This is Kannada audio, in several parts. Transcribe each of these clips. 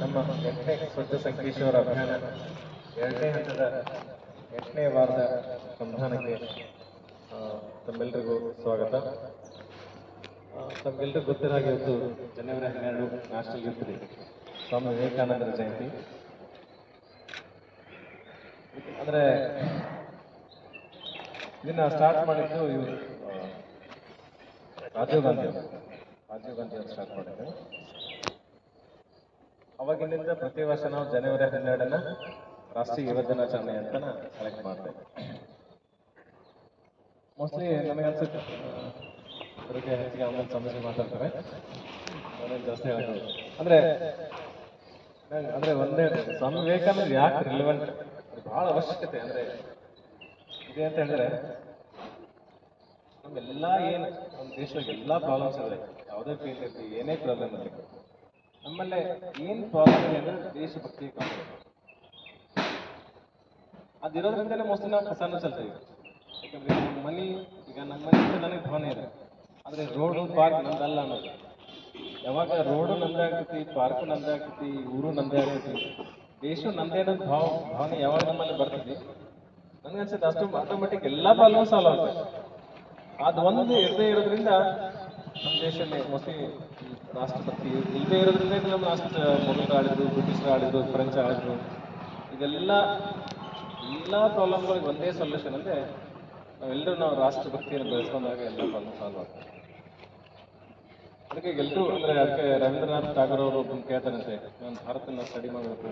ನಮ್ಮ ಎಂಟನೇ ಸ್ವಚ್ಛ ಸಂಕೇಶ್ವರ ಅಭಿಯಾನ ಎರಡನೇ ಹಂತದ ಎಂಟನೇ ವಾರದ ಸಂಧಾನಕ್ಕೆ ತಮ್ಮೆಲ್ಲರಿಗೂ ಸ್ವಾಗತ. ತಮ್ಮೆಲ್ಲರಿಗೂ ತಮ್ಗೆಲ್ರಿಗೂ ಗೊತ್ತಿರೋ ಹಾಗೆ ಇವತ್ತು ಜನವರಿ ಹನ್ನೆರಡು ನ್ಯಾಷನಲ್ ಯೂತ್ ಡೇ ಸ್ವಾಮಿ ವಿವೇಕಾನಂದರ ಜಯಂತಿ. ಅಂದರೆ, ಇದನ್ನ ಸ್ಟಾರ್ಟ್ ಮಾಡಿದ್ದು ಇವರು ರಾಜೀವ್ ಗಾಂಧಿ ಅವರು. ರಾಜೀವ್ ಗಾಂಧಿ ಅವರು ಸ್ಟಾರ್ಟ್ ಮಾಡಿದ್ದು. ಅವಾಗಿನಿಂದ ಪ್ರತಿ ವರ್ಷ ನಾವು ಜನವರಿ ಹನ್ನೆರಡನ್ನ ರಾಷ್ಟ್ರೀಯ ಯುವ ದಿನಾಚರಣೆ ಅಂತ ಸೆಲೆಕ್ಟ್ ಮಾಡ್ತೇವೆ. ಮೋಸ್ಟ್ಲಿ ನನಗೆ ಅನ್ಸುತ್ತೆ ಅದಕ್ಕೆ ಹೆಚ್ಚಿಗೆ ಆಮೇಲೆ ಸಮಸ್ಯೆ ಮಾತಾಡ್ತಾರೆ. ನಾನೇನ್ ಜಾಸ್ತಿ ಹೇಳೋದು ಅಂದ್ರೆ ಅಂದ್ರೆ ಒಂದೇ ಸ್ವಾಮಿ ವಿವೇಕಾನಂದ ಯಾಕೆ ರಿಲೆವೆಂಟ್ ಬಹಳ ಅವಶ್ಯಕತೆ. ಅಂದ್ರೆ, ಇದೆ ಅಂತ ಹೇಳಿದ್ರೆ ನಮ್ಮೆಲ್ಲ ಏನು ನಮ್ಮ ದೇಶದಾಗ ಎಲ್ಲಾ ಪ್ರಾಬ್ಲಮ್ಸ್ ಇದೆ ಯಾವುದೇ ಫೀಲ್ಡ್ ಇರಲಿ, ಏನೇ ಪ್ರಾಬ್ಲಮ್ ಇರಲಿ. ನಮ್ಮಲ್ಲೇ ಏನ್ ಪ್ರಾಬ್ಲಮ್ ಇದೆ ಅಂದ್ರೆ ದೇಶಭಕ್ತಿ ಅದಿರೋದ್ರಿಂದಲೇ ಮೋಸ್ಟ್ಲಿ ನಾವು ಕಸನ ಚೆಲ್ತೀವಿ ಯಾಕಂದ್ರೆ ನಮ್ಮ ಮನಿ, ಈಗ ನಮ್ಮ ಮನೆ ಹತ್ರ ನನಗೆ ಭಾವನೆ ಇದೆ. ಆದ್ರೆ ರೋಡು ಪಾರ್ಕ್ ನಂದಲ್ಲ ಅನ್ನೋದು. ಯಾವಾಗ ರೋಡು ನಂದೇ ಆಗ್ತೈತಿ ಪಾರ್ಕು ನಂದೇ ಆಗ್ತೈತಿ, ಊರು ನಂದೇ ಆಗ್ತೈತಿ, ದೇಶ ನಂದೇ ಅನ್ನೋದು ಭಾವ, ಭಾವನೆ ಯಾವಾಗ ನಮ್ಮಲ್ಲಿ ಬರ್ತೈತಿ ನನ್ಗನ್ಸುತ್ತೆ ಅಷ್ಟು ಆಟೋಮೆಟಿಕ್ ಎಲ್ಲಾ ಪ್ರಾಬ್ಲಮ್ ಸಾಲ್ವ್ ಆಗ್ತದೆ ಅದು ಒಂದು ಇರದೇ ಇರೋದ್ರಿಂದ ನಮ್ಮ ದೇಶ ಮೋಸ್ಟ್ಲಿ ರಾಷ್ಟ್ರಪತಿ ಇಲ್ಲದೆ ಇರೋದ್ರಿಂದ ನಮ್ಮ ರಾಷ್ಟ್ರ ಮೊಘಲರು ಆಡಿದ್ರು ಬ್ರಿಟಿಷರು ಆಡಿದ್ರು ಫ್ರೆಂಚ್ ಆಡಿದ್ರು ಇದೆಲ್ಲ, ಎಲ್ಲ ಪ್ರಾಬ್ಲಮ್ಗಳಿಗೆ ಒಂದೇ ಸೊಲ್ಯೂಷನ್ ಅಂದ್ರೆ ನಾವೆಲ್ಲರೂ ನಾವು ರಾಷ್ಟ್ರಭಕ್ತಿಯನ್ನು ಬೆಳೆಸ್ಕೊಂಡಾಗ ಎಲ್ಲ ಪ್ರಾಬ್ಲಮ್ ಸಾಲ್ವ್ ಆಗ್ತದೆ ಅದಕ್ಕೆ ಎಲ್ಲರೂ ಅಂದರೆ ಅದಕ್ಕೆ ರವೀಂದ್ರನಾಥ್ ಟಾಗೂರ್ ಅವರು ಒಬ್ಬರು ಕೇಳ್ತಾರಂತೆ, ನಾನು ಭಾರತನ ಸ್ಟಡಿ ಮಾಡಬೇಕು,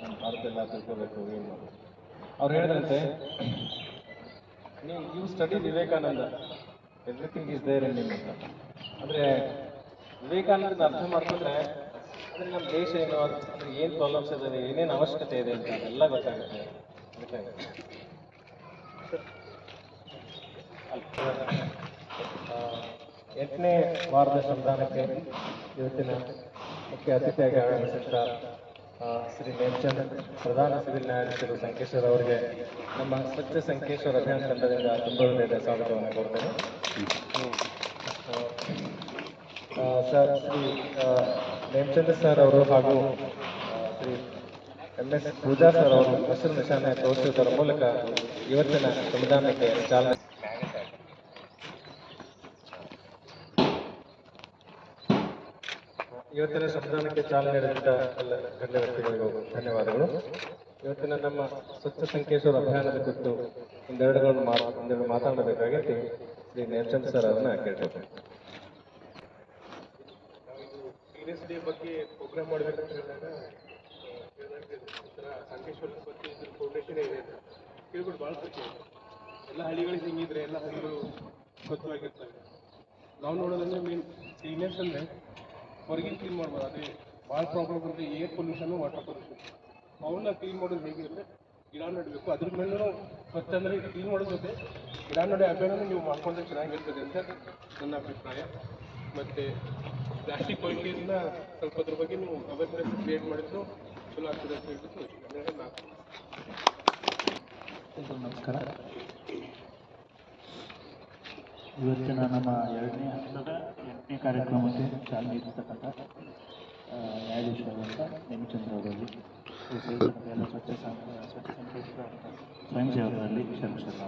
ನಾನು ಭಾರತ ಎಲ್ಲ ತಿಳ್ಕೋಬೇಕು, ಏನು ಮಾಡಬೇಕು ಅವ್ರು ಹೇಳಿದ್ರಂತೆ ನೀವು you study Vivekananda everything is there in ನಿಮ್ಮ ಅಂದ್ರೆ ವಿವೇಕಾನಂದನ ಅರ್ಥ ಮಾಡ್ಕೊಂಡ್ರೆ ಅಂದ್ರೆ ನಮ್ಮ ದೇಶ ಏನು ಅದ್- ಅಂದ್ರೆ ಏನ್ ಪ್ರಾಬ್ಲಮ್ಸ್ ಇದಾವೆ, ಏನೇನು ಅವಶ್ಯಕತೆ ಇದೆ ಅಂತ ಎಲ್ಲ ಗೊತ್ತಾಗುತ್ತೆ. ಎಂಟನೇ ವಾರದ ಸಂಧಾನಕ್ಕೆ ಇವತ್ತಿನ ಮುಖ್ಯ ಅತಿಥಿಯಾಗಿ ಆಗಮಿಸಿದ್ದ ಶ್ರೀ ಮೇಲ್ಚಂದ್ ಪ್ರಧಾನ ಸಿವಿಲ್ ನ್ಯಾಯಾಧೀಶರು ಸಂಕೇಶ್ವರ್ ಅವರಿಗೆ ನಮ್ಮ ಸ್ವಚ್ಛ ಸಂಕೇಶ್ವರ ಅಭಿಯಾನ ತಂಡದಿಂದ ತುಂಬ ಹೃದಯದ ಸ್ವಾಗತವನ್ನು ಕೊಡ್ತೇನೆ ಸರ್, ಶ್ರೀ ನೇಮಚಂದ್ರ ನೇಮಚಂದ್ ಸರ್ ಅವರು ಹಾಗೂ Shri M S Pooja sir ಅವರು ಹಸಿರು ನಿಶಾನೆ ತೋರಿಸುವುದರ ಮೂಲಕ ಇವತ್ತಿನ ಸಂವಿಧಾನಕ್ಕೆ ಚಾಲನೆ ಇವತ್ತಿನ ಸಂವಿಧಾನಕ್ಕೆ ಚಾಲನೆ ನೀಡಿದ ಎಲ್ಲ ಗಣ್ಯ ವ್ಯಕ್ತಿಗಳಿಗೂ ಧನ್ಯವಾದಗಳು. ಇವತ್ತಿನ ನಮ್ಮ ಸ್ವಚ್ಛ ಸಂಕೇಶ್ವರ ಅಭಿಯಾನದ ಕುರಿತು ಒಂದೆರಡುಗಳನ್ನು ಮಾತು, ಒಂದೆರಡು ಮಾತನಾಡಬೇಕಾಗಿತ್ತು ಶ್ರೀ ನೇಮಚಂದ್ರ ಸರ್ ಅವರನ್ನ ಕೇಳ್ತೇವೆ ಡೇ ಬಗ್ಗೆ ಪ್ರೋಗ್ರಾಮ್ ಮಾಡಬೇಕಂತ ಹೇಳಿದಾಗ ಸಂಕೇಶ್ವರ ಬಗ್ಗೆ ಇದ್ರ ಫೌಂಡೇಶನ್ ಇದೆ ಕೇಳ್ಬಿಟ್ಟು ಭಾಳ ಖುಷಿ ಎಲ್ಲ ಹಳ್ಳಿಗಳಿಗೆ ಹಿಂಗಿದ್ರೆ ಎಲ್ಲ ಹಳ್ಳಿಗಳು ಸ್ವಚ್ಛವಾಗಿರ್ತವೆ. ನಾವು ನೋಡೋದಂದ್ರೆ ಮೇನ್ ಕ್ಲೀನೆಸ್ ಅಂದರೆ ಹೊರಗಿನ ಕ್ಲೀನ್ ಮಾಡ್ಬೋದು. ಅದೇ ಭಾಳ ಪ್ರಾಬ್ಲಮ್ ಅಂದರೆ ಏರ್ ಪೊಲ್ಯೂಷನು ವಾಟರ್ ಪೊಲ್ಯೂಷನ್ ಅವನ್ನ ಕ್ಲೀನ್ ಮಾಡೋದು ಹೇಗೆ ಅಂದರೆ ಗಿಡ ನೆಡಬೇಕು. ಅದ್ರ ಮೇಲೂ ಸ್ವಚ್ಛ ಅಂದರೆ ಕ್ಲೀನ್ ಮಾಡೋದು ಜೊತೆ ಗಿಡ ನಡೆ ಅಭಿಯಾನ ನೀವು ಮಾಡ್ಕೊಂಡ್ರೆ ಚೆನ್ನಾಗಿರ್ತದೆ ಅಂತ ನನ್ನ ಅಭಿಪ್ರಾಯ. ಮತ್ತು ಪ್ಲಾಸ್ಟಿಕ್ ಬಳಕೆಯಿಂದ ಸ್ವಲ್ಪ ಅದ್ರ ಬಗ್ಗೆ ನೀವು ಅವೇರ್ನೆಸ್ ಕ್ರಿಯೇಟ್ ಮಾಡಿದ್ರು ಚಲೋ ಆಗ್ತದೆ ಅಂತ ಹೇಳ್ಬಿಟ್ಟು ಎರಡು ನಾಲ್ಕು ನಮಸ್ಕಾರ ಇವತ್ತಿನ ನಮ್ಮ ಎರಡನೇ ಹಂತದ ಎಂಟನೇ ಕಾರ್ಯಕ್ರಮಕ್ಕೆ ಚಾಲನೆ ಇರತಕ್ಕಂಥ ನ್ಯಾಯಾಧೀಶರಾದಂಥ ನೇಮಚಂದ್ರ ಅವರಲ್ಲಿ ಸ್ವಚ್ಛ ಸ್ವಯಂ ಸೇವಕರಲ್ಲಿ ಶರಣ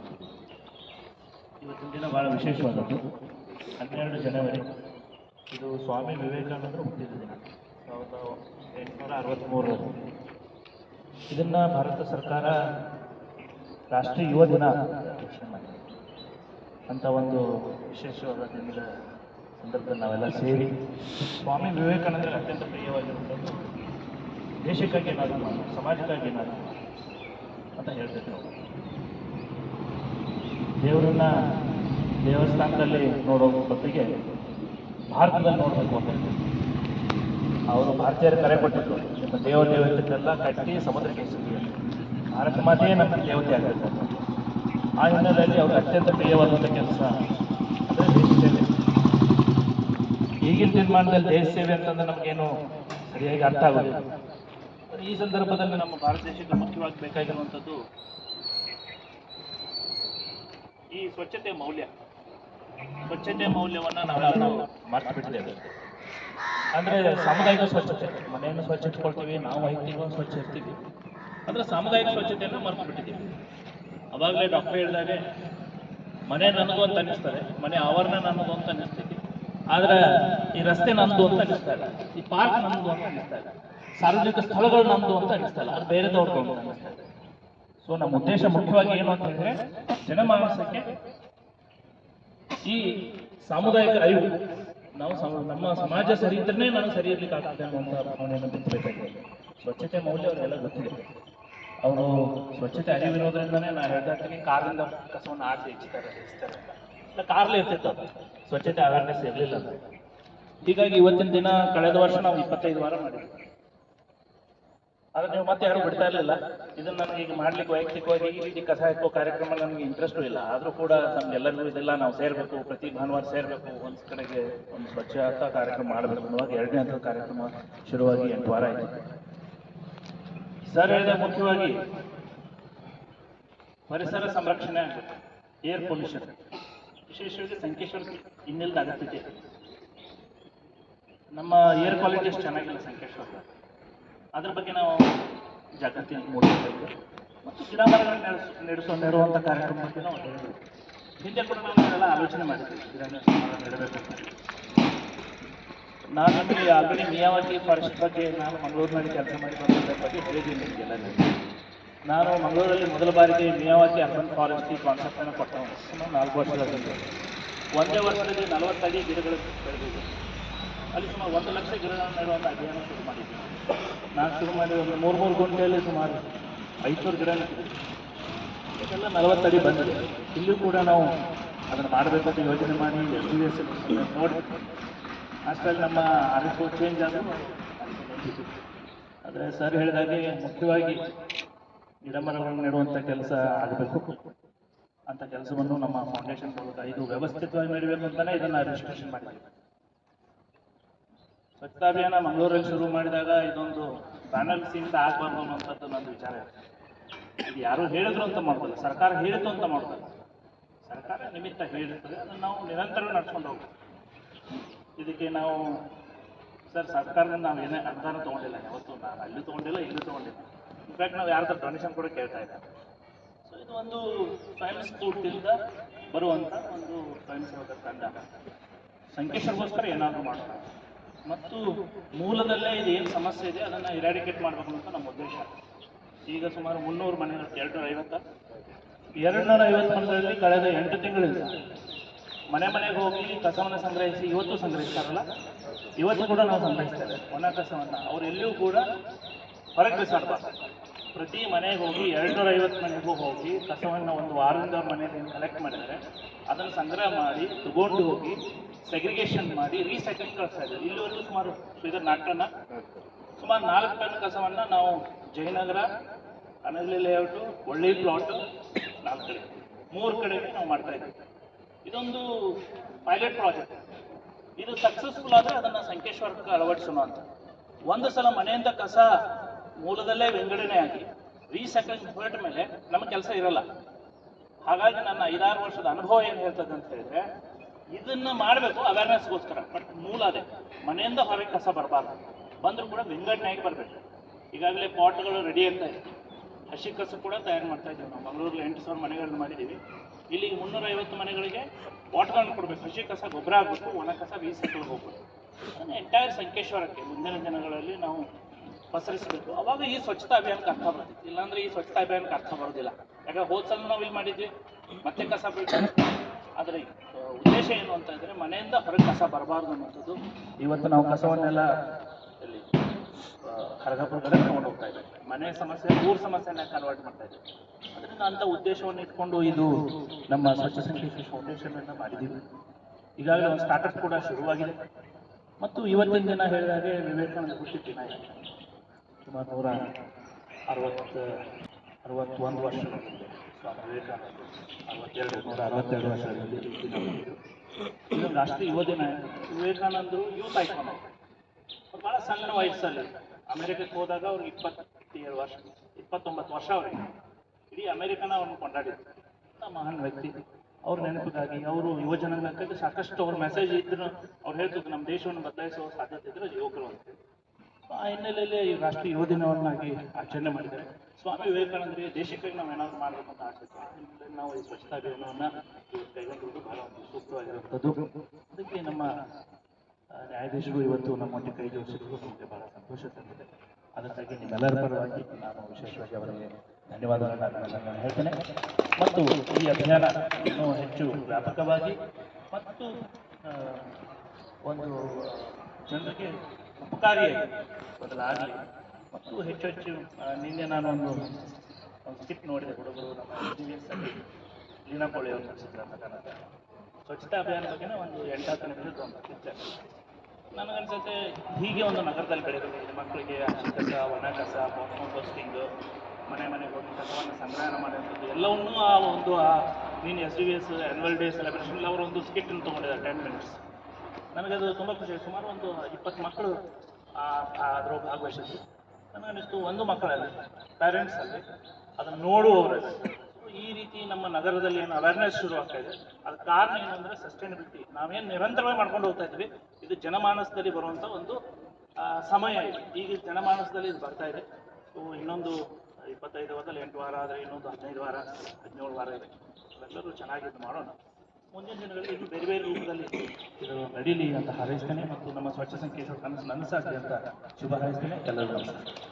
ಇವತ್ತಿನ ದಿನ ಭಾಳ ವಿಶೇಷವಾದದ್ದು. ಹನ್ನೆರಡು ಜನವರಿ ಇದು ಸ್ವಾಮಿ ವಿವೇಕಾನಂದರು ಹುಟ್ಟಿದ ದಿನ. ಸಾವಿರದ ಎಂಟುನೂರ ಅರವತ್ತ್ಮೂರರಲ್ಲಿ ಇದನ್ನ ಭಾರತ ಸರ್ಕಾರ ರಾಷ್ಟ್ರೀಯ ಯುವ ದಿನ ಘೋಷಣೆ ಮಾಡಿದೆ. ಅಂತ ಒಂದು ವಿಶೇಷವಾದ ದಿನದ ಸಂದರ್ಭದಲ್ಲಿ ನಾವೆಲ್ಲ ಸೇರಿ ಸ್ವಾಮಿ ವಿವೇಕಾನಂದರ ಅತ್ಯಂತ ಪ್ರಿಯವಾಗಿರುವಂಥದ್ದು ದೇಶಕ್ಕಾಗಿ ಏನಾದರೂ ಮಾಡಿ ಸಮಾಜಕ್ಕಾಗಿ ಏನಾದರೂ ಅಂತ ಹೇಳ್ತಿದ್ರು ನಾವು. ದೇವರನ್ನ ದೇವಸ್ಥಾನದಲ್ಲಿ ನೋಡೋ ಬದಲಿಗೆ ಭಾರತದಲ್ಲಿ ನೋಡಬೇಕು ಅಂತ ಅವರು ಭಾರತೀಯರು ಕರೆ ಕೊಟ್ಟಿದ್ರು. ನಿಮ್ಮ ದೇವ ದೇವತೆಲ್ಲ ಕಟ್ಟಿ ಸಮುದ್ರಕ್ಕೆ. ಭಾರತ ಮಾತೆಯೇ ನಮ್ಮ ದೇವತೆ ಆಗಬೇಕು ಆ ಹಿನ್ನೆಲೆಯಲ್ಲಿ ಅವರು ಅತ್ಯಂತ ಪ್ರಿಯವಾದಂಥ ಕೆಲಸ ಅಂದರೆ ಈಗಿನ ತೀರ್ಮಾನದಲ್ಲಿ ದೇಶ ಸೇವೆ ಅಂತಂದ್ರೆ ನಮಗೇನು ಸರಿಯಾಗಿ ಅರ್ಥ ಆಗೋದಿಲ್ಲ. ಈ ಸಂದರ್ಭದಲ್ಲಿ ನಮ್ಮ ಭಾರತ ದೇಶಕ್ಕೆ ಮುಖ್ಯವಾಗಿ ಬೇಕಾಗಿರುವಂಥದ್ದು ಈ ಸ್ವಚ್ಛತೆ ಮೌಲ್ಯ. ಸ್ವಚ್ಛತೆ ಮೌಲ್ಯವನ್ನ ನಾವೆಲ್ಲ ಬಿಟ್ಟಿದ್ದೇವೆ ಅಂದ್ರೆ ಸಾಮುದಾಯಿಕ ಸ್ವಚ್ಛತೆ, ಮನೆಯನ್ನು ಸ್ವಚ್ಛ ಇಟ್ಕೊಳ್ತೀವಿ ನಾವು ವೈಯಕ್ತಿಕ ಸ್ವಚ್ಛ ಇರ್ತೀವಿ. ಅಂದ್ರೆ ಸಾಮುದಾಯಿಕ ಸ್ವಚ್ಛತೆಯನ್ನು ಮರ್ತು ಬಿಟ್ಟಿದ್ದೀವಿ ಅವಾಗಲೇ ಡಾಕ್ಟರ್ ಹೇಳಿದಾಗೆ, ಮನೆ ನನಗೂ ಅಂತ ಅನ್ನಿಸ್ತಾರೆ, ಮನೆ ಆವರಣ ನನ್ನದು ಅಂತ ಅನ್ನಿಸ್ತೈತಿ ಆದ್ರೆ ಈ ರಸ್ತೆ ನಂದು ಅಂತ ಅನ್ನಿಸ್ತಾ ಇಲ್ಲ, ಈ ಪಾರ್ಕ್ ನಂದು ಅಂತ ಅನ್ನಿಸ್ತಾ ಇಲ್ಲ, ಸಾರ್ವಜನಿಕ ಸ್ಥಳಗಳು ನಮ್ದು ಅಂತ ಅನ್ನಿಸ್ತಾ ಇಲ್ಲ, ಅದು ಬೇರೆದವ್ರದ್ದು ಅಂತ ಸೊ ನಮ್ಮ ಉದ್ದೇಶ ಮುಖ್ಯವಾಗಿ ಏನು ಅಂತಂದ್ರೆ ಜನಮಾನಸಕ್ಕೆ ಈ ಸಾಮುದಾಯಿಕ ಅರಿವು ನಾವು ನಮ್ಮ ಸಮಾಜ ಸರಿ ಇದ್ರೆ ನಾನು ಸರಿ ಇರ್ಲಿಕ್ಕೆ ಆಗ್ತದೆ ಅನ್ನುವಂಥ ಭಾವನೆಯನ್ನು ಬಿತ್ತಬೇಕಾಗಿದೆ ಸ್ವಚ್ಛತೆ ಮೌಲ್ಯ ಅವರೆಲ್ಲ ಗೊತ್ತಿದೆ. ಅವರು ಸ್ವಚ್ಛತೆ ಅರಿವಿರೋದ್ರಿಂದನೇ ನಾನು ಹೇಳ್ದಾಗ್ತೀನಿ ಕಾರಿಂದ ಕಸವನ್ನು ಆಡಿಸಿ ಹೆಚ್ಚಿತಾರೆ. ಇಲ್ಲ ಕಾರ್ಲೇ ಇರ್ತಿತ್ತು ಸ್ವಚ್ಛತೆ ಅವೇರ್ನೆಸ್ ಇರಲಿಲ್ಲ ಹೀಗಾಗಿ ಇವತ್ತಿನ ದಿನ ಕಳೆದ ವರ್ಷ ನಾವು ಇಪ್ಪತ್ತೈದು ವಾರ ಮಾಡಿದ್ವಿ. ಆದ್ರೆ ನೀವು ಮತ್ತೆ ಯಾರು ಬಿಡ್ತಾ ಇರಲಿಲ್ಲ. ಇದನ್ನ ನನಗೆ ಈಗ ಮಾಡ್ಲಿಕ್ಕೆ ವೈಯಕ್ತಿಕವಾಗಿ ಈ ರೀತಿ ಕಸ ಹಾಕೋ ಕಾರ್ಯಕ್ರಮ ನನಗೆ ಇಂಟ್ರೆಸ್ಟ್ ಇಲ್ಲ. ಆದ್ರೂ ಕೂಡ ನಮ್ಗೆಲ್ಲರಿಗೂ ಇದೆಲ್ಲ ನಾವು ಸೇರ್ಬೇಕು, ಪ್ರತಿ ಭಾನುವಾರ ಸೇರ್ಬೇಕು. ಒಂದ್ ಕಡೆಗೆ ಒಂದು ಸ್ವಚ್ಛತಾ ಕಾರ್ಯಕ್ರಮ ಮಾಡಬೇಕು. ಅನ್ನುವಾಗ ಎರಡನೇ ಹಂತದ ಕಾರ್ಯಕ್ರಮ ಶುರುವಾಗಿ ಎಂಟು ವಾರ ಆಯಿತು. ಸರ್ ಹೇಳಿದ ಮುಖ್ಯವಾಗಿ ಪರಿಸರ ಸಂರಕ್ಷಣೆ ಏರ್ ಪೊಲ್ಯೂಷನ್ ವಿಶೇಷವಾಗಿ ಸಂಕೇಶ್ವರ ಇನ್ನಿಲ್ಲದ ಅಗತ್ಯತೆ. ನಮ್ಮ ಏರ್ ಕ್ವಾಲಿಟಿ ಚೆನ್ನಾಗಿಲ್ಲ ಸಂಕೇಶ್ವರ. ಅದ್ರ ಬಗ್ಗೆ ನಾವು ಜಾಗೃತಿ ಮೂಡಿಸಬೇಕು. ಮತ್ತು ಗಿಡ ಮರಗಳನ್ನು ನಡೆಸ ನೆಡುವಂಥ ಕಾರ್ಯಕ್ರಮ ಬಗ್ಗೆ ನಾವು ಹಿಂದೆ ಕೂಡ ನಾವು ಎಲ್ಲ ಆಲೋಚನೆ ಮಾಡಿದ್ದೀವಿ. ನಾನು ನಿಮಗೆ ಆಲ್ರೆಡಿ ಮಿಯಾವತಿ ಫಾರೆಸ್ಟ್ ಬಗ್ಗೆ ನಾನು ಮಂಗಳೂರಿನಲ್ಲಿ ಕೆಲಸ ಮಾಡಿ ಬಂದದ್ರ ಬಗ್ಗೆ ಹೇಳಿದ್ದೀನಿ ನಿಮಗೆಲ್ಲ ನಾನು. ಮಂಗಳೂರಲ್ಲಿ ಮೊದಲ ಬಾರಿಗೆ ಮಿಯಾವತಿ ಅರ್ಬನ್ ಫಾರೆಸ್ಟ್ ಈ ಕಾನ್ಸೆಪ್ಟನ್ನು ಕೊಟ್ಟವನು ಸುಮಾರು ನಾಲ್ಕು ವರ್ಷಗಳ ಹಿಂದೆ ಒಂದೇ ವರ್ಷದಲ್ಲಿ ನಲವತ್ತಡಿ ಗಿಡಗಳು ಬೆಳೆದಿದೆ. ಅಲ್ಲಿ ಸುಮಾರು ಒಂದು ಲಕ್ಷ ಗಿಡಗಳನ್ನು ನೆಡುವಂಥ ಅಭಿಯಾನ ಶುರು ಮಾಡಿದ್ವಿ. ನಾನು ಶುರು ಮಾಡಿ ಒಂದು ಮೂರು ಮೂರು ಗುಂಟೆಯಲ್ಲಿ ಸುಮಾರು ಐನೂರು ಗಿಡ ಇದೆಲ್ಲ ನಲವತ್ತಡಿ ಬಂದಿದೆ. ಇಲ್ಲೂ ಕೂಡ ನಾವು ಅದನ್ನು ಮಾಡಬೇಕಂತ ಯೋಜನೆ ಮಾಡಿ ಎಸ್ ಡಿ ಎಸ್ ನೋಡಿ. ಅಷ್ಟರಲ್ಲಿ ನಮ್ಮ ಆರಿಸು ಚೇಂಜ್ ಆದರೂ ಆದರೆ ಸರ್ ಹೇಳಿದಾಗೆ ಮುಖ್ಯವಾಗಿ ಗಿಡ ಮರಗಳನ್ನು ನೆಡುವಂಥ ಕೆಲಸ ಆಗಬೇಕು. ಅಂತ ಕೆಲಸವನ್ನು ನಮ್ಮ ಫೌಂಡೇಶನ್ ಮೂಲಕ ಇದು ವ್ಯವಸ್ಥಿತವಾಗಿ ನೀಡಬೇಕು ಅಂತಲೇ ಇದನ್ನು ರಿಜಿಸ್ಟ್ರೇಷನ್ ಮಾಡಿದ್ದೀವಿ. ಸ್ವಚ್ಛತಾ ಅಭಿಯಾನ ಮಂಗಳೂರಲ್ಲಿ ಶುರು ಮಾಡಿದಾಗ ಇದೊಂದು ಪ್ಯಾನಲ್ ಸೀಮಿತ ಆಗಬಾರ್ದು ಅನ್ನುವಂಥದ್ದು ನನ್ನ ವಿಚಾರ. ಇದೆ ಯಾರು ಹೇಳಿದ್ರು ಅಂತ ಮಾಡ್ಬೋದು ಸರ್ಕಾರ ಹೇಳಿತು ಅಂತ ಮಾಡ್ಬೋದು ಸರ್ಕಾರ ನಿಮಿತ್ತ ಹೇಳಿರ್ತದೆ. ಅದನ್ನು ನಾವು ನಿರಂತರ ನಡ್ಕೊಂಡು ಹೋಗ್ಬೇಕು. ಇದಕ್ಕೆ ನಾವು ಸರ್, ಸರ್ಕಾರದಿಂದ ನಾವು ಏನೇ ಅನುದಾನ ತೊಗೊಂಡಿಲ್ಲ. ಯಾವತ್ತು ನಾನು ಅಲ್ಲಿ ತೊಗೊಂಡಿಲ್ಲ, ಇಲ್ಲಿ ತೊಗೊಂಡಿಲ್ಲ. ಇನ್ಫ್ಯಾಕ್ಟ್ ನಾವು ಯಾರ್ದು ಡೊನೇಷನ್ ಕೂಡ ಕೇಳ್ತಾ ಇದ್ದಾರೆ ಸೊ ಇದು ಒಂದು ಸ್ವಯಂ ಸ್ಫೂರ್ತಿಯಿಂದ ಬರುವಂಥ ಒಂದು ಸ್ವಯಂ ಸೇವಕ ತಂಡ. ಸಂಕೇಶಗೋಸ್ಕರ ಏನಾದರೂ ಮಾಡೋಣ. ಮತ್ತು ಮೂಲದಲ್ಲೇ ಇದು ಏನು ಸಮಸ್ಯೆ ಇದೆ, ಅದನ್ನು ಇರಾಡಿಕೇಟ್ ಮಾಡಬೇಕು ಅಂತ ನಮ್ಮ ಉದ್ದೇಶ. ಈಗ ಸುಮಾರು ಮುನ್ನೂರು ಮನೆಗಳು ಎರಡು ನೂರ ಐವತ್ತ ಎರಡು ನೂರ ಐವತ್ತು ಮನೆಗಳಲ್ಲಿ ಕಳೆದ ಎಂಟು ತಿಂಗಳಿಂದ ಮನೆ ಮನೆಗೆ ಹೋಗಿ ಕಸವನ್ನು ಸಂಗ್ರಹಿಸಿ ಇವತ್ತು ಸಂಗ್ರಹಿಸ್ತಾರಲ್ಲ, ಇವತ್ತು ಕೂಡ ನಾವು ಸಂಗ್ರಹಿಸ್ತೇವೆ ಒಣ ಕಸವನ್ನು. ಅವ್ರು ಎಲ್ಲಿಯೂ ಕೂಡ ಹೊರಗೆ ಬಿಸಾಡಬಾರ್ದು. ಪ್ರತಿ ಮನೆಗೆ ಹೋಗಿ ಎರಡು ನೂರ ಐವತ್ತು ಮನೆಗೂ ಹೋಗಿ ಕಸವನ್ನು ಒಂದು ವಾರದಿಂದ ಅವ್ರ ಮನೆಯಲ್ಲಿ ಕಲೆಕ್ಟ್ ಮಾಡಿದರೆ ಅದನ್ನು ಸಂಗ್ರಹ ಮಾಡಿ, ತಗೊಂಡು ಹೋಗಿ ಸೆಗ್ರಿಗೇಷನ್ ಮಾಡಿ ರೀಸೈಕ್ಲಿಂಗ್ ಕಳಿಸ್ತಾ ಇದ್ದಾರೆ. ಇಲ್ಲಿವರೆಗೂ ಸುಮಾರು ಶ್ರೀಧರ್ ನಾಟನ ಸುಮಾರು ನಾಲ್ಕು ಟನ್ ಕಸವನ್ನು ನಾವು ಜಯನಗರ, ಅನಗಲಿ ಲೇಔಟು ಒಳ್ಳೆ ಪ್ಲಾಟು ನಾಲ್ಕು ಕಡೆ. ಮೂರು ಕಡೆ ನಾವು ಮಾಡ್ತಾ ಇದ್ದೀವಿ. ಇದೊಂದು ಪೈಲಟ್ ಪ್ರಾಜೆಕ್ಟ್ ಇದು ಸಕ್ಸಸ್ಫುಲ್ ಆದರೆ ಅದನ್ನು ಸಂಕೇಶ್ವರಕ್ಕೆ ಅಳವಡಿಸೋಣ ಅಂತ. ಒಂದು ಸಲ ಮನೆಯಿಂದ ಕಸ ಮೂಲದಲ್ಲೇ ವಿಂಗಡಣೆ ಆಗಿ ರೀಸೈಕ್ಲಿಂಗ್ ಹೊರಟ ಮೇಲೆ ನಮ್ಮ ಕೆಲಸ ಇರಲ್ಲ. ಹಾಗಾಗಿ ನನ್ನ ಐದಾರು ವರ್ಷದ ಅನುಭವ ಏನು ಹೇಳ್ತದೆ ಅಂತ ಹೇಳಿದ್ರೆ, ಇದನ್ನ ಮಾಡಬೇಕು ಅವೇರ್ನೆಸ್ಗೋಸ್ಕರ ಬಟ್ ಮೂಲ ಅದೇ, ಮನೆಯಿಂದ ಹೊರಗೆ ಕಸ ಬರಬಾರ್ದು. ಬಂದರೂ ಕೂಡ ವಿಂಗಡಣೆಯಾಗಿ ಬರಬೇಕು. ಈಗಾಗಲೇ ಪಾಟ್ಗಳು ರೆಡಿ ಅಂತ ಇದೆ. ಹಸಿ ಕಸ ಕೂಡ ತಯಾರು ಮಾಡ್ತಾ ಇದ್ದೀವಿ ನಾವು. ಮಂಗಳೂರಲ್ಲಿ ಎಂಟು ಸಾವಿರ ಮನೆಗಳನ್ನು ಮಾಡಿದ್ದೀವಿ. ಇಲ್ಲಿ ಮುನ್ನೂರ ಐವತ್ತು ಮನೆಗಳಿಗೆ ಪಾಟ್ಗಳನ್ನು ಕೊಡಬೇಕು. ಹಸಿ ಕಸ ಗೊಬ್ಬರ ಆಗಬೇಕು ಒಣ ಕಸ ರೀಸೈಕಲ್ಗೆ ಹೋಗ್ಬೇಕು. ಎಂಟೈರ್ ಸಂಕೇಶ್ವರಕ್ಕೆ, ಮುಂದಿನ ದಿನಗಳಲ್ಲಿ ನಾವು ಪಸರಿಸಬೇಕು. ಅವಾಗ ಈ ಸ್ವಚ್ಛತಾ ಅಭಿಯಾನಕ್ಕೆ ಅರ್ಥ ಬರ್ತೈತಿ. ಇಲ್ಲಾಂದ್ರೆ ಈ ಸ್ವಚ್ಛತಾ ಅಭಿಯಾನಕ್ಕೆ ಅರ್ಥ ಬರೋದಿಲ್ಲ. ಯಾಕಂದ್ರೆ ಹೋದ ಸಲ ನಾವು ಇಲ್ಲಿ ಮಾಡಿದ್ವಿ. ಮತ್ತೆ ಕಸ ಬೀಳ್ತಾರೆ ಆದರೆ ಉದ್ದೇಶ ಏನು ಅಂತ ಇದ್ರೆ ಮನೆಯಿಂದ ಹೊರಗೆ ಕಸ ಬರಬಾರ್ದು ಅನ್ನೋಂಥದ್ದು ಇವತ್ತು ನಾವು ಕಸವನ್ನೆಲ್ಲ ಇಲ್ಲಿ ಕಡೆ ತಗೊಂಡು ಹೋಗ್ತಾ ಇದ್ದೇವೆ. ಮನೆ ಸಮಸ್ಯೆ, ಊರ ಸಮಸ್ಯೆನ ಕನ್ವರ್ಟ್ ಮಾಡ್ತಾ ಇದ್ದೇವೆ? ಅದರಿಂದ ಅಂತ ಉದ್ದೇಶವನ್ನು ಇಟ್ಕೊಂಡು ಇದು ನಮ್ಮ ಸ್ವಚ್ಛ ಸಂಕೇಶ ಫೌಂಡೇಶನ್ ಅನ್ನ ಮಾಡಿದೀವಿ ಈಗಾಗಲೇ ಒಂದು ಸ್ಟಾರ್ಟಪ್ ಕೂಡ ಶುರುವಾಗಿದೆ. ಮತ್ತು ಇವತ್ತಿನ ದಿನ ಹೇಳಿದಾಗೆ ವಿವೇಕಾನಂದ ಹುಟ್ಟಿದ ದಿನ. ಸುಮಾರು ನೂರ ಅರವತ್ತು, ಅರವತ್ತೊಂದು ಸ್ವಾಮಿ ನೂರ ಅರವತ್ತೆರಡು ಯುವ ದಿನ ವಿವೇಕಾನಂದರು ಯೂತ್ ಐಕಾನ್ ಅವ್ರು ಭಾಳ ಸಣ್ಣ ವಯಸ್ಸಲ್ಲಿ. ಅಮೆರಿಕಕ್ಕೆ ಹೋದಾಗ ಅವ್ರಿಗೆ ಇಪ್ಪತ್ತೇಳು ವರ್ಷ, ಇಪ್ಪತ್ತೊಂಬತ್ತು ವರ್ಷ ಅವರಿಗೆ. ಇಡೀ ಅಮೆರಿಕನ ಅವ್ರನ್ನ ಕೊಂಡಾಡಿದ್ರು. ಮಹಾನ್ ವ್ಯಕ್ತಿ. ಅವ್ರ ನೆನಪಿಗಾಗಿ ಅವರು ಯುವ ಜನಾಂಗಕ್ಕಾಗಿ ಸಾಕಷ್ಟು ಅವ್ರ ಮೆಸೇಜ್ ಇದ್ರು ಅವ್ರು ಹೇಳ್ತಿದ್ರು, ನಮ್ಮ ದೇಶವನ್ನು ಬದಲಾಯಿಸುವ ಸಾಧ್ಯತೆ ಇದ್ರೆ ಯುವಕರು ಅಂತ. ಆ ಹಿನ್ನೆಲೆಯಲ್ಲಿ ಈ ರಾಷ್ಟ್ರೀಯ ಯುವ ದಿನವನ್ನಾಗಿ ಆಚರಣೆ ಮಾಡಿದ್ದಾರೆ. ಸ್ವಾಮಿ ವಿವೇಕಾನಂದರಿಗೆ ದೇಶಕ್ಕಾಗಿ ನಾವು ಏನಾದ್ರು ಮಾಡಬೇಕು ಅಂತ ಆಸೆ ಇತ್ತು. ಆ ನಾವು ಈ ಸ್ವಚ್ಛತಾ ಅಭಿಯಾನವನ್ನು ಕೈಗೊಂಡಿರುವುದು ಬಹಳ ಒಂದು ಸೂಕ್ತವಾಗಿರುವಂಥದ್ದು. ಅದಕ್ಕೆ ನಮ್ಮ ನ್ಯಾಯಾಧೀಶರು ಇವತ್ತು ನಮ್ಮೊಟ್ಟಿಗೆ ಕೈ ಜೋಡಿಸಿದ್ರು ನಮಗೆ ಬಹಳ ಸಂತೋಷ ತಂದಿದೆ. ಅದಕ್ಕಾಗಿ ನಿಮ್ಮೆಲ್ಲರ ಪರವಾಗಿ ನಾನು ವಿಶೇಷವಾಗಿ ಅವರಿಗೆ ಧನ್ಯವಾದಗಳನ್ನು ನಾನು ಹೇಳ್ತೇನೆ. ಮತ್ತು ಈ ಅಭಿಯಾನ ಇನ್ನೂ ಹೆಚ್ಚು ವ್ಯಾಪಕವಾಗಿ ಮತ್ತು ಒಂದು ಜನರಿಗೆ ಉಪಕಾರಿಯಾಗಿ ಬದಲಾಗಲಿ. ಮತ್ತು ಹೆಚ್ಚು ಹೆಚ್ಚು ನಿನ್ನೆ ನಾನು ಒಂದು ಒಂದು ಸ್ಕಿಪ್ ನೋಡಿದೆ, ಹುಡುಗರು ನಮ್ಮ ಇಂಜಿನಿಯರ್ಸಲ್ಲಿ ಲೀನಾ ಕೋಳಿ ಅವರು ನಡೆಸಿದ್ರಂತ ಕನ್ನಡ ಸ್ವಚ್ಛತಾ ಅಭಿಯಾನ ಬಗ್ಗೆನೇ ಒಂದು ಎಂಟಾತ್ತು ನಿಮಿಷದ ಒಂದು ಪಿಕ್ಚರ್ ನನಗನ್ಸುತ್ತೆ, ಹೀಗೆ ಒಂದು ನಗರದಲ್ಲಿ ಬೆಳೆದಿದೆ. ಮಕ್ಕಳಿಗೆ ಹಸಿ ಕಸ, ಒಣ ಕಸ ಕಾಂಪೋಸ್ಟಿಂಗ್ ಮನೆ ಮನೆಗೆ ಹೋಗಿ ಕಸವನ್ನು ಸಂಗ್ರಹಣ ಮಾಡುವಂಥದ್ದು, ಎಲ್ಲವನ್ನೂ ಆ ಒಂದು, ಆ ನೀನು S D V S annual day celebration ಅವರು ಒಂದು ಸ್ಕಿಟ್ಟನ್ನು ತೊಗೊಂಡಿದ್ದಾರೆ ಟೆನ್ ಮಿನಿಟ್ಸ್ ನನಗದು ತುಂಬ ಖುಷಿ. ಸುಮಾರು ಒಂದು ಇಪ್ಪತ್ತು ಮಕ್ಕಳು ಅದರ ಭಾಗವಹಿಸಿದ್ರು ನನಗನ್ನಿಸ್ತು ಒಂದು ಮಕ್ಕಳಲ್ಲಿ ಪೇರೆಂಟ್ಸ್ ಅಲ್ಲಿ, ಅದನ್ನು ನೋಡುವವರಲ್ಲಿ. ಈ ರೀತಿ ನಮ್ಮ ನಗರದಲ್ಲಿ ಏನು ಅವೇರ್ನೆಸ್ ಶುರು ಆಗ್ತಾ ಇದೆ. ಅದ ಕಾರಣ ಏನಂದ್ರೆ ಸಸ್ಟೈನಬಿಲಿಟಿ ನಾವೇನು ನಿರಂತರವಾಗಿ ಮಾಡ್ಕೊಂಡು ಹೋಗ್ತಾ ಇದ್ವಿ ಇದು ಜನಮಾನಸದಲ್ಲಿ ಬರುವಂಥ ಒಂದು ಸಮಯ ಇದೆ. ಈಗ ಜನಮಾನಸದಲ್ಲಿ ಇದು ಬರ್ತಾ ಇದೆ. ಸೊ ಇನ್ನೊಂದು ಇಪ್ಪತ್ತೈದು ವಾರದಲ್ಲಿ ಎಂಟು ವಾರ ಆದರೆ ಇನ್ನೊಂದು ಹದಿನೈದು ವಾರ, ಹದಿನೇಳು ವಾರ ಇದೆ. ಎಲ್ಲರೂ ಚೆನ್ನಾಗಿ ಮಾಡೋಣ. ಮುಂದಿನ ದಿನಗಳಲ್ಲಿ ಇದು ಬೇರೆ ಬೇರೆ ರೂಪದಲ್ಲಿ ಇದು. ನಡೀಲಿ ಅಂತ ಹಾರೈಸ್ತೇನೆ ಮತ್ತು ನಮ್ಮ ಸ್ವಚ್ಛ ಸಂಕೇತ ಕನಸು ನನಸಾಗಲಿ ಅಂತ ಶುಭ ಹಾರೈಸ್ತೇನೆ. ಎಲ್ಲರಿಗೂ ನಮಸ್ಕಾರ.